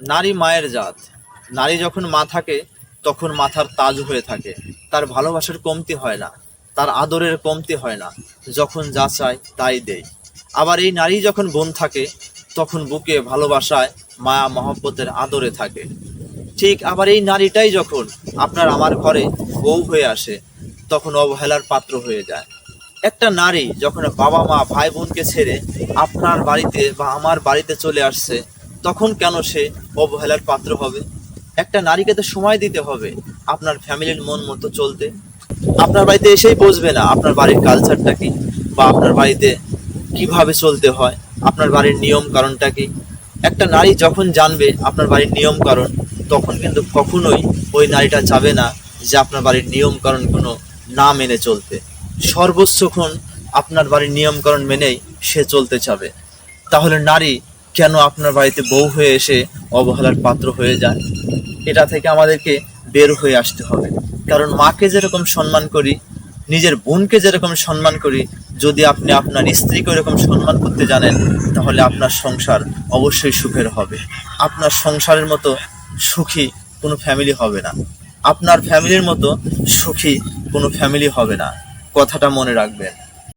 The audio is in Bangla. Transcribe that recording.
নারী মায়ের জাত। নারী যখন মা থাকে, তখন মাথার তাজ হয়ে থাকে। তার ভালোবাসার কমতি হয় না, তার আদরের কমতি হয় না। যখন যা চায়, তাই দেয়। আবার এই নারী যখন বোন থাকে, তখন বুকে ভালোবাসায় মায়া, মহব্বতের আদরে থাকে। ঠিক আবার এই নারীটাই যখন আপনার আমার ঘরে বউ হয়ে আসে, তখন অবহেলার পাত্র হয়ে যায়। একটা নারী যখন বাবা মা ভাই বোনকে ছেড়ে আপনার বাড়িতে বা আমার বাড়িতে চলে আসছে তখন কেন সে অবহেলার পাত্র হবে? একটা নারীকে তো সময় দিতে হবে আপনার ফ্যামিলির মন মতো চলতে। আপনার বাড়িতে এসেই বসবে না আপনার বাড়ির কালচারটা কি বা আপনার বাড়িতে কীভাবে চলতে হয়, আপনার বাড়ির নিয়ম কারণটা কি। একটা নারী যখন জানবে আপনার বাড়ির নিয়ম কারণ তখন কিন্তু কখনোই ওই নারীটা যাবে না যে আপনার বাড়ির নিয়ম কারণ কোনো না মেনে চলতে। সর্বোচ্চক্ষণ আপনার বাড়ির নিয়ম কারণ মেনেই সে চলতে চাবে। তাহলে নারী কেন আপনার বাড়িতে বউ হয়ে এসে অবহেলার পাত্র হয়ে যায়? এটা থেকে আমাদেরকে বের হয়ে আসতে হবে। কারণ মাকে যেরকম সম্মান করি, নিজের বোনকে যেরকম সম্মান করি, যদি আপনি আপনার স্ত্রীকে এরকম সম্মান করতে জানেন, তাহলে আপনার সংসার অবশ্যই সুখের হবে। আপনার সংসারের মতো সুখী কোনো ফ্যামিলি হবে না। আপনার ফ্যামিলির মতো সুখী কোনো ফ্যামিলি হবে না। কথাটা মনে রাখবেন।